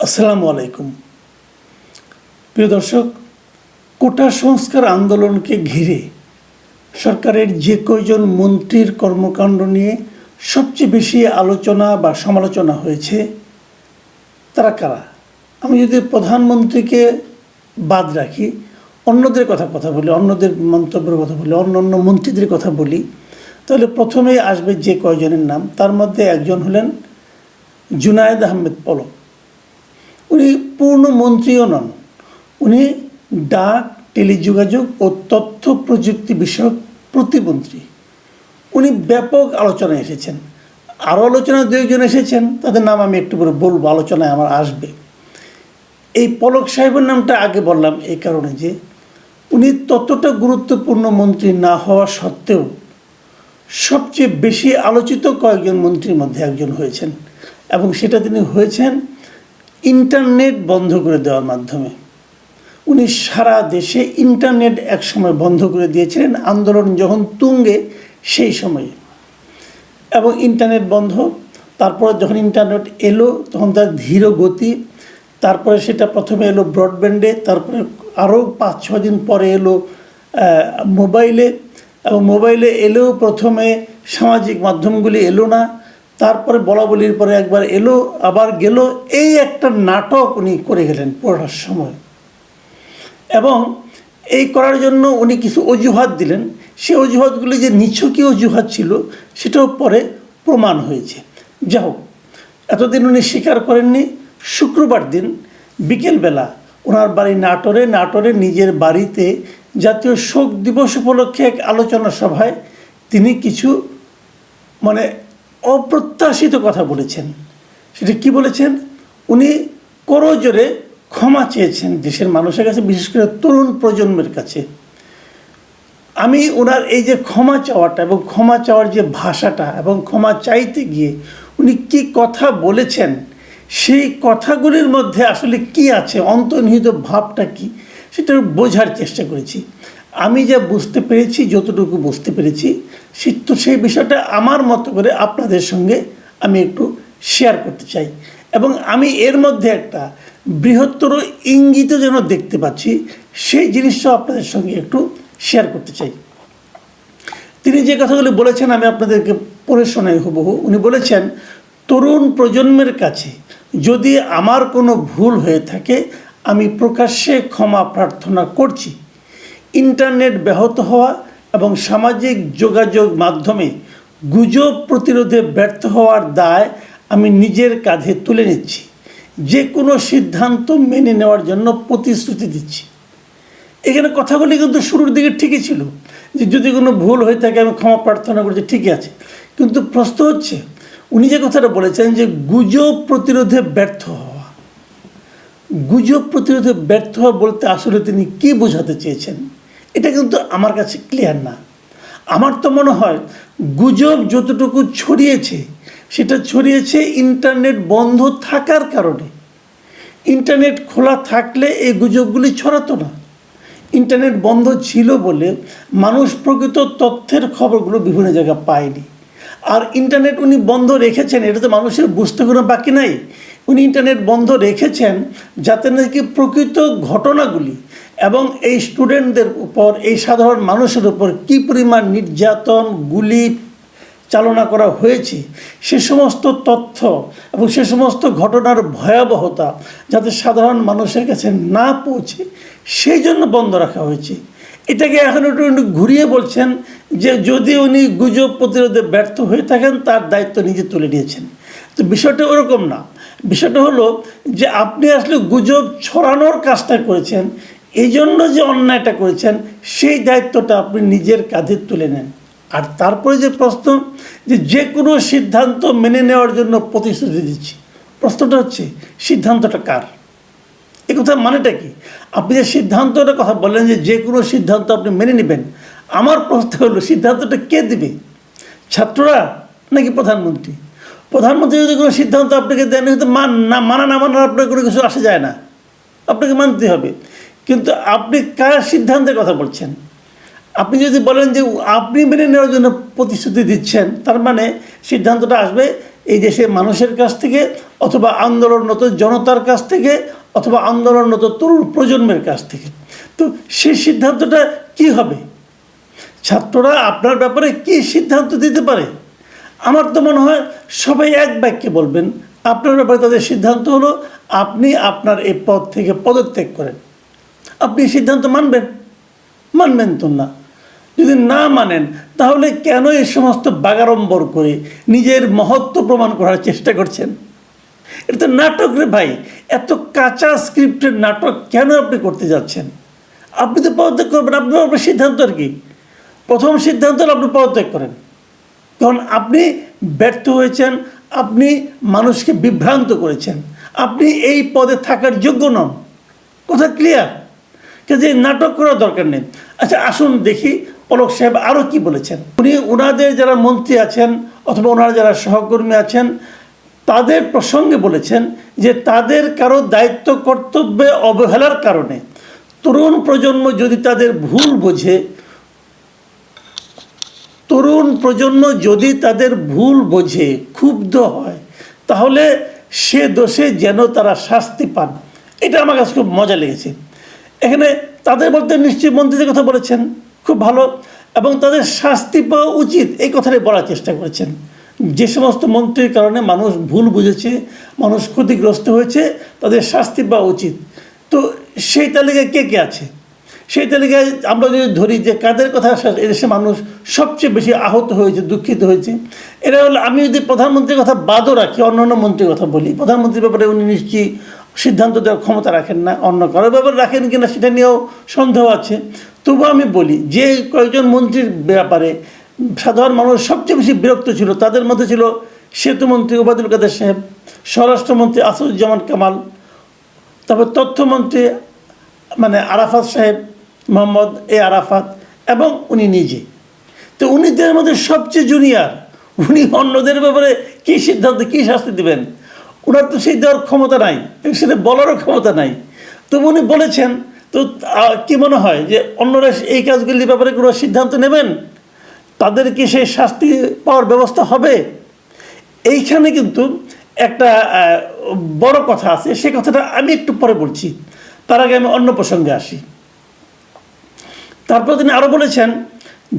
আসসালামু আলাইকুম। প্রিয় দর্শক, কোটা সংস্কার আন্দোলনকে ঘিরে সরকারের যে কয়জন মন্ত্রীর কর্মকাণ্ড নিয়ে সবচেয়ে বেশি আলোচনা বা সমালোচনা হয়েছে, তারা কারা? আমি যদি প্রধানমন্ত্রীকে বাদ রাখি, অন্যদের কথা কথা বলি, অন্যদের মন্তব্যের কথা বলি, অন্য অন্য মন্ত্রীদের কথা বলি, তাহলে প্রথমেই আসবে যে কয়জনের নাম। তার মধ্যে একজন হলেন জুনায়েদ আহমেদ পলক। উনি পূর্ণ মন্ত্রীও নন। উনি ডাক, টেলিযোগাযোগ ও তথ্য প্রযুক্তি বিষয়ক প্রতিমন্ত্রী। উনি ব্যাপক আলোচনায় এসেছেন। আরও আলোচনায় দুইজন এসেছেন। তাদের নাম আমি একটু করে বলব, আলোচনায় আমার আসবে। এই পলক সাহেবের নামটা আগে বললাম এই কারণে যে, উনি ততটা গুরুত্বপূর্ণ মন্ত্রী না হওয়া সত্ত্বেও সবচেয়ে বেশি আলোচিত কয়েকজন মন্ত্রীর মধ্যে একজন হয়েছেন এবং সেটা তিনি হয়েছেন ইন্টারনেট বন্ধ করে দেওয়ার মাধ্যমে। উনি সারা দেশে ইন্টারনেট একসময় বন্ধ করে দিয়েছিলেন, আন্দোলন যখন তুঙ্গে সেই সময়ে। এবং ইন্টারনেট বন্ধ, তারপরে যখন ইন্টারনেট এলো, তখন তার ধীর গতি, তারপরে সেটা প্রথমে এলো ব্রডব্যান্ডে, তারপরে আরও পাঁচ ছ দিন পরে এলো মোবাইলে। এবং মোবাইলে এলেও প্রথমে সামাজিক মাধ্যমগুলি এলো না তারপরে বলা বলির পরে একবার এলো, আবার গেল, এই একটা নাটক উনি করে গেলেন পড়ার সময়। এবং এই করার জন্য উনি কিছু অজুহাত দিলেন। সেই অজুহাতগুলি যে নিছকই অজুহাত ছিল, সেটাও পরে প্রমাণ হয়েছে। যা হোক, এতদিন উনি স্বীকার করেননি। শুক্রবার দিন বিকেলবেলা ওনার বাড়ি নাটোরে নাটোরে নিজের বাড়িতে জাতীয় শোক দিবস উপলক্ষে এক আলোচনা সভায় তিনি কিছু মানে অপ্রত্যাশিত কথা বলেছেন। সেটা কি বলেছেন? উনি করজোরে ক্ষমা চেয়েছেন দেশের মানুষের কাছে, বিশেষ করে তরুণ প্রজন্মের কাছে। আমি ওনার এই যে ক্ষমা চাওয়াটা এবং ক্ষমা চাওয়ার যে ভাষাটা এবং ক্ষমা চাইতে গিয়ে উনি কি কথা বলেছেন, সেই কথাগুলির মধ্যে আসলে কি আছে, অন্তর্নিহিত ভাবটা কি, সেটা বোঝার চেষ্টা করেছি। আমি যা বুঝতে পেরেছি, যতটুকু বুঝতে পেরেছি, সে তো সেই বিষয়টা আমার মতো করে আপনাদের সঙ্গে আমি একটু শেয়ার করতে চাই। এবং আমি এর মধ্যে একটা বৃহত্তর ইঙ্গিত যেন দেখতে পাচ্ছি, সেই জিনিসটাও আপনাদের সঙ্গে একটু শেয়ার করতে চাই। তিনি যে কথাগুলি বলেছেন, আমি আপনাদেরকে পড়ে শোনাই হুবহু। উনি বলেছেন, তরুণ প্রজন্মের কাছে যদি আমার কোনো ভুল হয়ে থাকে, আমি প্রকাশ্যে ক্ষমা প্রার্থনা করছি। ইন্টারনেট ব্যাহত হওয়া এবং সামাজিক যোগাযোগ মাধ্যমে গুজব প্রতিরোধে ব্যর্থ হওয়ার দায় আমি নিজের কাঁধে তুলে নিচ্ছি। যে কোনো সিদ্ধান্ত মেনে নেওয়ার জন্য প্রতিশ্রুতি দিচ্ছি। এখানে কথাগুলি কিন্তু শুরুর দিকে ঠিকই ছিল যে যদি কোনো ভুল হয়ে থাকে আমি ক্ষমা প্রার্থনা করছি, ঠিকই আছে। কিন্তু প্রশ্ন হচ্ছে, উনি যে কথাটা বলেছেন যে গুজব প্রতিরোধে ব্যর্থ হওয়া। গুজব প্রতিরোধে ব্যর্থ হওয়া বলতে আসলে তিনি কি বোঝাতে চেয়েছেন? এটা কিন্তু আমার কাছে ক্লিয়ার না। আমার তো মনে হয় গুজব যতটুকু ছড়িয়েছে, সেটা ছড়িয়েছে ইন্টারনেট বন্ধ থাকার কারণে। ইন্টারনেট খোলা থাকলে এই গুজবগুলি ছড়াতো না। ইন্টারনেট বন্ধ ছিল বলে মানুষ প্রকৃত তথ্যের খবরগুলো বিভিন্ন জায়গায় পায়নি। আর ইন্টারনেট উনি বন্ধ রেখেছেন, এটা তো মানুষের বুঝতে কোনো বাকি নাই। উনি ইন্টারনেট বন্ধ রেখেছেন যাতে নাকি প্রকৃত ঘটনাগুলি এবং এই স্টুডেন্টদের উপর, এই সাধারণ মানুষের উপর কী পরিমাণ নির্যাতন, গুলি চালনা করা হয়েছে, সে সমস্ত তথ্য এবং সে সমস্ত ঘটনার ভয়াবহতা যাতে সাধারণ মানুষের কাছে না পৌঁছে, সেই জন্য বন্ধ রাখা হয়েছে। এটাকে এখন একটু ঘুরিয়ে বলছেন যে যদি উনি গুজব প্রতিরোধে ব্যর্থ হয়ে থাকেন, তার দায়িত্ব নিজে তুলে নিয়েছেন। তো বিষয়টা ওরকম না। বিষয়টা হলো যে আপনি আসলে গুজব ছড়ানোর কাজটা করেছেন এই জন্য যে অন্যায়টা করেছেন, সেই দায়িত্বটা আপনি নিজের কাঁধে তুলে নেন। আর তারপরে যে প্রশ্ন, যে যে কোনো সিদ্ধান্ত মেনে নেওয়ার জন্য প্রতিশ্রুতি দিচ্ছি, প্রশ্নটা হচ্ছে, সিদ্ধান্তটা কার? এ কথা মানেটা কি? আপনি যে সিদ্ধান্তটার কথা বললেন যে যে কোনো সিদ্ধান্ত আপনি মেনে নেবেন, আমার প্রশ্ন হলো, সিদ্ধান্তটা কে দেবে? ছাত্ররা নাকি প্রধানমন্ত্রী? প্রধানমন্ত্রী যদি কোনো সিদ্ধান্ত আপনাকে দেন হয়তো মান না, মানা না মানার আপনার কোনো কিছু আসা যায় না। আপনাকে মানতে হবে। কিন্তু আপনি কার সিদ্ধান্তের কথা বলছেন? আপনি যদি বলেন যে আপনি মেনে নেওয়ার জন্য প্রতিশ্রুতি দিচ্ছেন, তার মানে সিদ্ধান্তটা আসবে এই দেশের মানুষের কাছ থেকে অথবা আন্দোলনরত জনতার কাছ থেকে অথবা আন্দোলনরত তরুণ প্রজন্মের কাছ থেকে। তো সেই সিদ্ধান্তটা কি হবে? ছাত্ররা আপনার ব্যাপারে কি সিদ্ধান্ত দিতে পারে? আমার তো মনে হয় সবাই এক বাক্যে বলবেন, আপনার ব্যাপারে তাদের সিদ্ধান্ত হলো আপনি আপনার এই পদ থেকে পদত্যাগ করেন। আপনি সিদ্ধান্ত মানবেন? মানবেন তো না। যদি না মানেন, তাহলে কেন এই সমস্ত বাগাড়ম্বর করে নিজের মহত্ব প্রমাণ করার চেষ্টা করছেন? এটা তো নাটক রে ভাই। এত কাঁচা স্ক্রিপ্টের নাটক কেন আপনি করতে যাচ্ছেন? আপনি তো পদত্যাগ করবেন আপনার আপনার সিদ্ধান্ত আর কি। প্রথম সিদ্ধান্ত আপনি পদত্যাগ করেন। কারণ আপনি ব্যর্থ হয়েছেন, আপনি মানুষকে বিভ্রান্ত করেছেন। আপনি এই পদে থাকার যোগ্য নন। কথা ক্লিয়ার কাজে নাটক করার দরকার নেই। আচ্ছা আসুন দেখি পলক সাহেব আরও কি বলেছেন। উনি ওনাদের যারা মন্ত্রী আছেন অথবা ওনারা যারা সহকর্মী আছেন, তাদের প্রসঙ্গে বলেছেন যে তাদের কারও দায়িত্ব কর্তব্যে অবহেলার কারণে তরুণ প্রজন্ম যদি তাদের ভুল বোঝে, তরুণ প্রজন্ম যদি তাদের ভুল বোঝে, ক্ষুব্ধ হয়, তাহলে সে দোষে যেন তারা শাস্তি পান। এটা আমার কাছে খুব মজা লেগেছে। এখানে তাদের বলতে নিশ্চয়ই মন্ত্রীদের কথা বলেছেন, খুব ভালো, এবং তাদের শাস্তি পাওয়া উচিত এই কথাটাই বলার চেষ্টা করেছেন। যে সমস্ত মন্ত্রীর কারণে মানুষ ভুল বুঝেছে, মানুষ ক্ষতিগ্রস্ত হয়েছে, তাদের শাস্তি পাওয়া উচিত। তো সেই তালিকায় কে কে আছে? সেই তালিকায় আমরা যদি ধরি যে কাদের কথা এদেশে মানুষ সবচেয়ে বেশি আহত হয়েছে, দুঃখিত হয়েছে, এরা হলো, আমি যদি প্রধানমন্ত্রীর কথা বাদও রাখি অন্য অন্য মন্ত্রীর কথা বলি, প্রধানমন্ত্রীর ব্যাপারে উনি নিশ্চয়ই সিদ্ধান্ত দেওয়ার ক্ষমতা রাখেন না, অন্য কারোর ব্যাপারে রাখেন কিনা সেটা নিয়েও সন্দেহ আছে। তবু আমি বলি, যে কয়েকজন মন্ত্রীর ব্যাপারে সাধারণ মানুষ সবচেয়ে বেশি বিরক্ত ছিল, তাদের মধ্যে ছিল সেতুমন্ত্রী ওবায়দুল কাদের সাহেব, স্বরাষ্ট্রমন্ত্রী আসাদুজ্জামান কামাল, তারপর তথ্যমন্ত্রী মানে আরাফাত সাহেব, মোহাম্মদ এ আরাফাত এবং উনি নিজে। তো উনিদের মধ্যে সবচেয়ে জুনিয়র উনি অন্যদের ব্যাপারে কী সিদ্ধান্ত, কী শাস্তি দেবেন? ওনার তো সেই দেওয়ার ক্ষমতা নাই, সেটা বলারও ক্ষমতা নাই। তো উনি বলেছেন, তো কি মনে হয় যে অন্যরা এই কাজগুলির ব্যাপারে কোনো সিদ্ধান্ত নেবেন? তাদের কি সেই শাস্তি পাওয়ার ব্যবস্থা হবে? এইখানে কিন্তু একটা বড় কথা আছে, সে কথাটা আমি একটু পরে বলছি। তার আগে আমি অন্য প্রসঙ্গে আসি। তারপর তিনি আরও বলেছেন,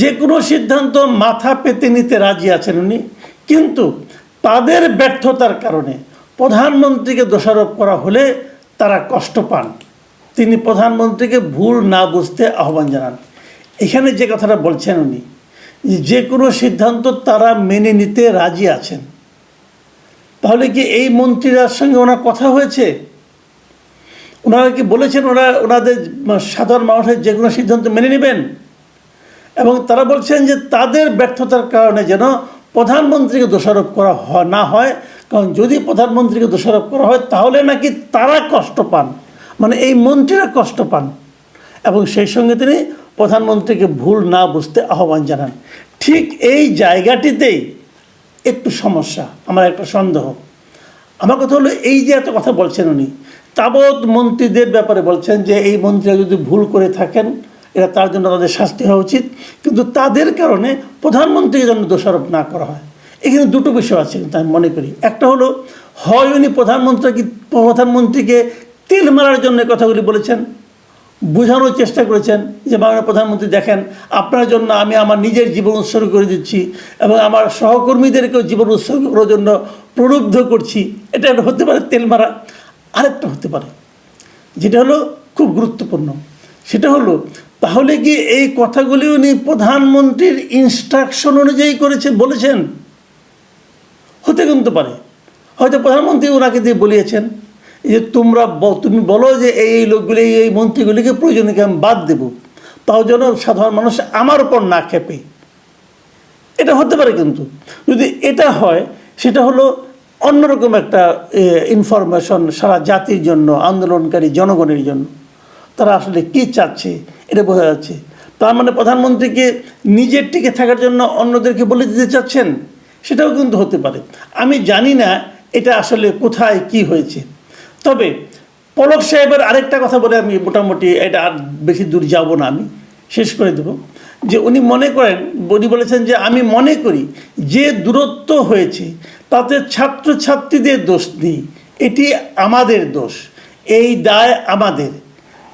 যে কোনো সিদ্ধান্ত মাথা পেতে নিতে রাজি আছেন উনি, কিন্তু তাদের ব্যর্থতার কারণে প্রধানমন্ত্রীকে দোষারোপ করা হলে তারা কষ্ট পান। তিনি প্রধানমন্ত্রীকে ভুল না বুঝতে আহ্বান জানান। এখানে যে কথাটা বলছেন উনি, যে কোনো সিদ্ধান্ত তারা মেনে নিতে রাজি আছেন। তাহলে কি এই মন্ত্রীরার সঙ্গে ওনার কথা হয়েছে? ওনারা কি বলেছেন ওরা ওনাদের সাধারণ মানুষের যে কোনো সিদ্ধান্ত মেনে নেবেন? এবং তারা বলছেন যে তাদের ব্যর্থতার কারণে যেন প্রধানমন্ত্রীকে দোষারোপ করা না হয়, কারণ যদি প্রধানমন্ত্রীকে দোষারোপ করা হয়, তাহলে নাকি তারা কষ্ট পান। মানে এই মন্ত্রীরা কষ্ট পান। এবং সেই সঙ্গে তিনি প্রধানমন্ত্রীকে ভুল না বুঝতে আহ্বান জানান। ঠিক এই জায়গাটিতেই একটু সমস্যা, আমার একটা সন্দেহ। আমার কথা হলো, এই যে এত কথা বলছেন উনি, তাবৎ মন্ত্রীদের ব্যাপারে বলছেন যে এই মন্ত্রীরা যদি ভুল করে থাকেন এটা তার জন্য তাদের শাস্তি হওয়া উচিত। কিন্তু তাদের কারণে প্রধানমন্ত্রীকে যেন দোষারোপ না করা হয়। এখানে দুটো বিষয় আছে কিন্তু আমি মনে করি। একটা হলো, হয় উনি প্রধানমন্ত্রী প্রধানমন্ত্রীকে তেল মারার জন্য কথাগুলি বলেছেন, বোঝানোর চেষ্টা করেছেন যে মাননীয় প্রধানমন্ত্রী দেখেন, আপনার জন্য আমি আমার নিজের জীবন উৎসর্গ করে দিচ্ছি এবং আমার সহকর্মীদেরকেও জীবন উৎসর্গ করার জন্য প্রলুব্ধ করছি। এটা হতে পারে তেল মারা। আরেকটা হতে পারে, যেটা হলো খুব গুরুত্বপূর্ণ। সেটা হলো, তাহলে কি এই কথাগুলি উনি প্রধানমন্ত্রীর ইনস্ট্রাকশন অনুযায়ী করেছে, বলেছেন? হতে কিন্তু পারে। হয়তো প্রধানমন্ত্রী ওনাকে দিয়ে বলিয়েছেন যে, তোমরা তুমি বলো যে এই লোকগুলি, এই মন্ত্রীগুলিকে প্রয়োজনীয়কে আমি বাদ দেবো? তাও যেন সাধারণ মানুষ আমার উপর না খেপে। এটা হতে পারে কিন্তু। যদি এটা হয়, সেটা হলো অন্যরকম একটা ইনফরমেশন সারা জাতির জন্য, আন্দোলনকারী জনগণের জন্য। তারা আসলে কী চাচ্ছে, এটা বোঝা যাচ্ছে। তার মানে প্রধানমন্ত্রীকে নিজের টিকে থাকার জন্য অন্যদেরকে বলে দিতে চাচ্ছেন, সেটাও কিন্তু হতে পারে। আমি জানি না এটা আসলে কোথায় কি হয়েছে। তবে পলক সাহেবের আরেকটা কথা বলে আমি মোটামুটি এটা আর বেশি দূর যাব না আমি, শেষ করে দেব। যে উনি মনে করেন, উনি বলেছেন যে আমি মনে করি যে দূরত্ব হয়েছে, তাতে ছাত্রছাত্রীদের দোষ নেই, এটি আমাদের দোষ, এই দায় আমাদের।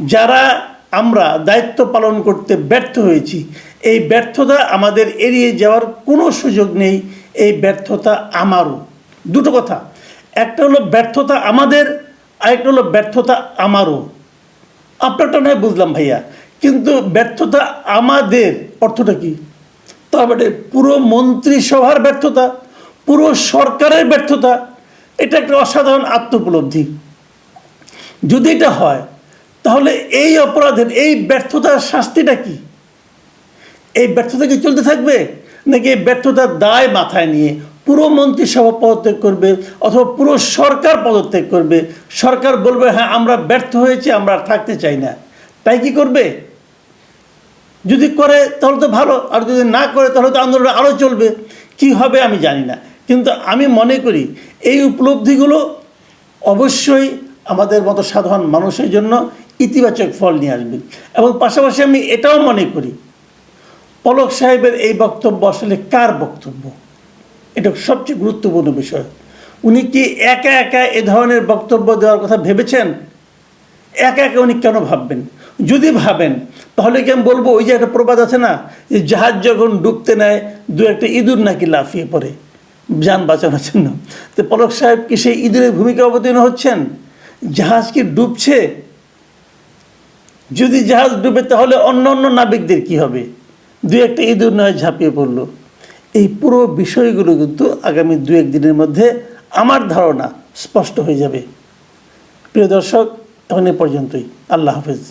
যারা আমরা দায়িত্ব পালন করতে ব্যর্থ হয়েছি, এই ব্যর্থতা আমাদের এড়িয়ে যাওয়ার কোনো সুযোগ নেই, এই ব্যর্থতা আমারও। দুটো কথা। একটা হলো ব্যর্থতা আমাদের, আরেকটা হলো ব্যর্থতা আমারও। আপনারটা নয় বুঝলাম ভাইয়া। কিন্তু ব্যর্থতা আমাদের অর্থটা কি? তার মানে পুরো মন্ত্রিসভার ব্যর্থতা, পুরো সরকারের ব্যর্থতা, এটা একটা অসাধারণ আত্মোপলব্ধি। যদি এটা হয় তাহলে এই অপরাধের, এই ব্যর্থতার শাস্তিটা কি? এই ব্যর্থতা কি চলতে থাকবে? নাকি এই ব্যর্থতার দায় মাথায় নিয়ে পুরো মন্ত্রিসভা পদত্যাগ করবে অথবা পুরো সরকার পদত্যাগ করবে? সরকার বলবে হ্যাঁ আমরা ব্যর্থ হয়েছি, আমরা আর থাকতে চাই না। তাই কি করবে? যদি করে, তাহলে তো ভালো, আর যদি না করে, তাহলে তো আন্দোলন আরও চলবে। কি হবে আমি জানি না। কিন্তু আমি মনে করি, এই উপলব্ধিগুলো অবশ্যই আমাদের মতো সাধারণ মানুষের জন্য ইতিবাচক ফল নিয়ে আসবে। এবং পাশাপাশি আমি এটাও মনে করি, পলক সাহেবের এই বক্তব্য আসলে কার বক্তব্য? এটা সবচেয়ে গুরুত্বপূর্ণ বিষয়। উনি কি একা একা এ ধরনের বক্তব্য দেওয়ার কথা ভেবেছেন? একা একা উনি কেন ভাববেন? যদি ভাবেন, তাহলে কি আমি বলব, ওই যে একটা প্রবাদ আছে না, যে জাহাজ যখন ডুবতে নেয়, দু একটা ইঁদুর নাকি লাফিয়ে পড়ে। যান বাঁচানোর জন্য। তো পলক সাহেব কি সেই ইঁদুরের ভূমিকা অবতীর্ণ হচ্ছেন? জাহাজ কি ডুবছে? যদি জাহাজ ডুবে, তাহলে অন্য অন্য নাবিকদের কি হবে? দু একটা ইঁদুর নয় ঝাঁপিয়ে পড়ল। এই পুরো বিষয়গুলো কিন্তু আগামী দু একদিনের মধ্যে আমার ধারণা স্পষ্ট হয়ে যাবে। প্রিয় দর্শক, এখন এ পর্যন্তই। আল্লাহ হাফেজ।